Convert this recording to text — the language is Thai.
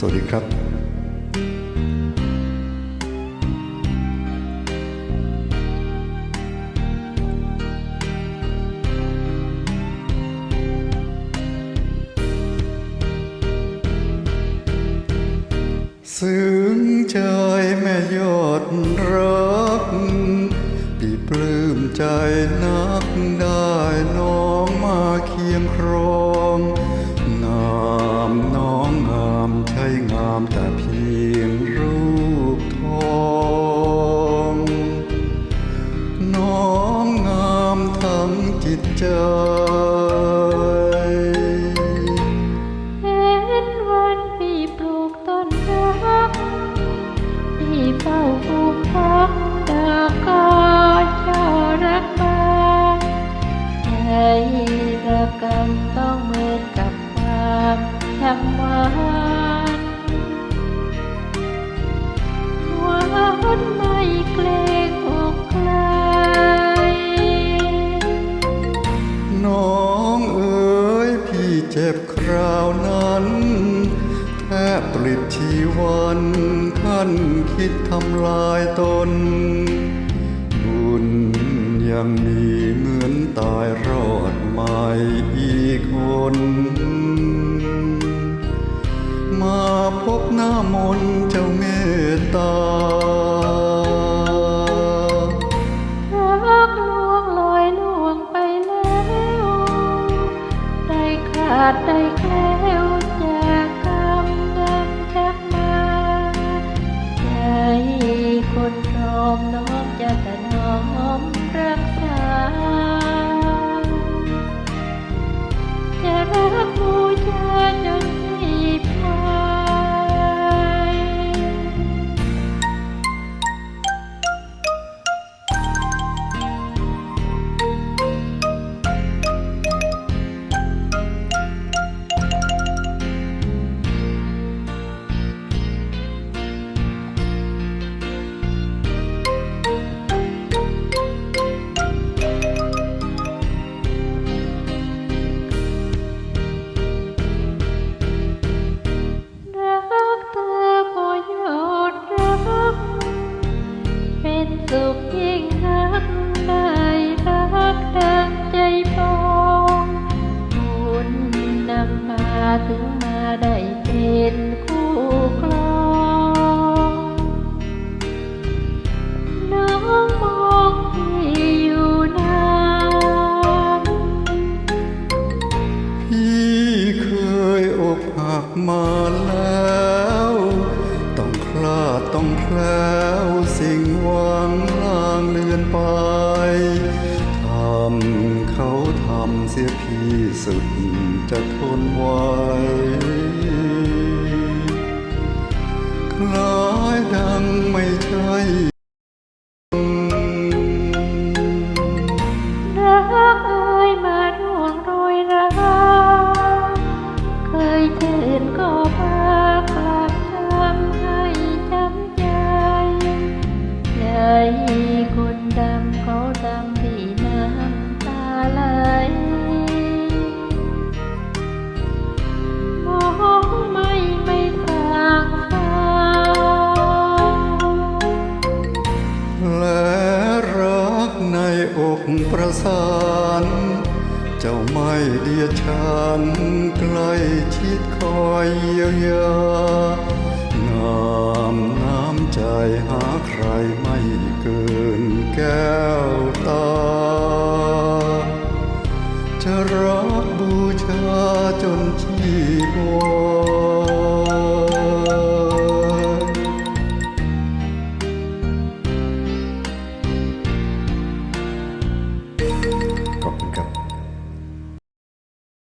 สวัสดีครับซึ้งใจแม่ยอดรักปีปลื้มใจนัก ทบปลิดชีวันขั้นคิดทำลายตน บุญยังมีเหมือนตายรอดใหม่อีกคนมาพบหน้ามนต์เจ้าเมตตารักลวงลอยลวงไปแล้วได้ขาดได้ มาแล้วต้องคลาดต้องแคล้วสิ่งหวังลางเลือนไปทำเขาทำเสียพี่สุดจะทนไหวคล้ายดังไม่ใช่ นก็พากลับทำให้จำใจ ใจคนดำเขาดำที่น้ำตาไหลมองไม่ไม่สางฟ้าและรักในอกประสาน เจ้าไม่เดียดฉันใกล้ชิดคอยเยียวยางามน้ำใจหาใครไม่เกินแก้วตา จะรักบูชาจนชีวา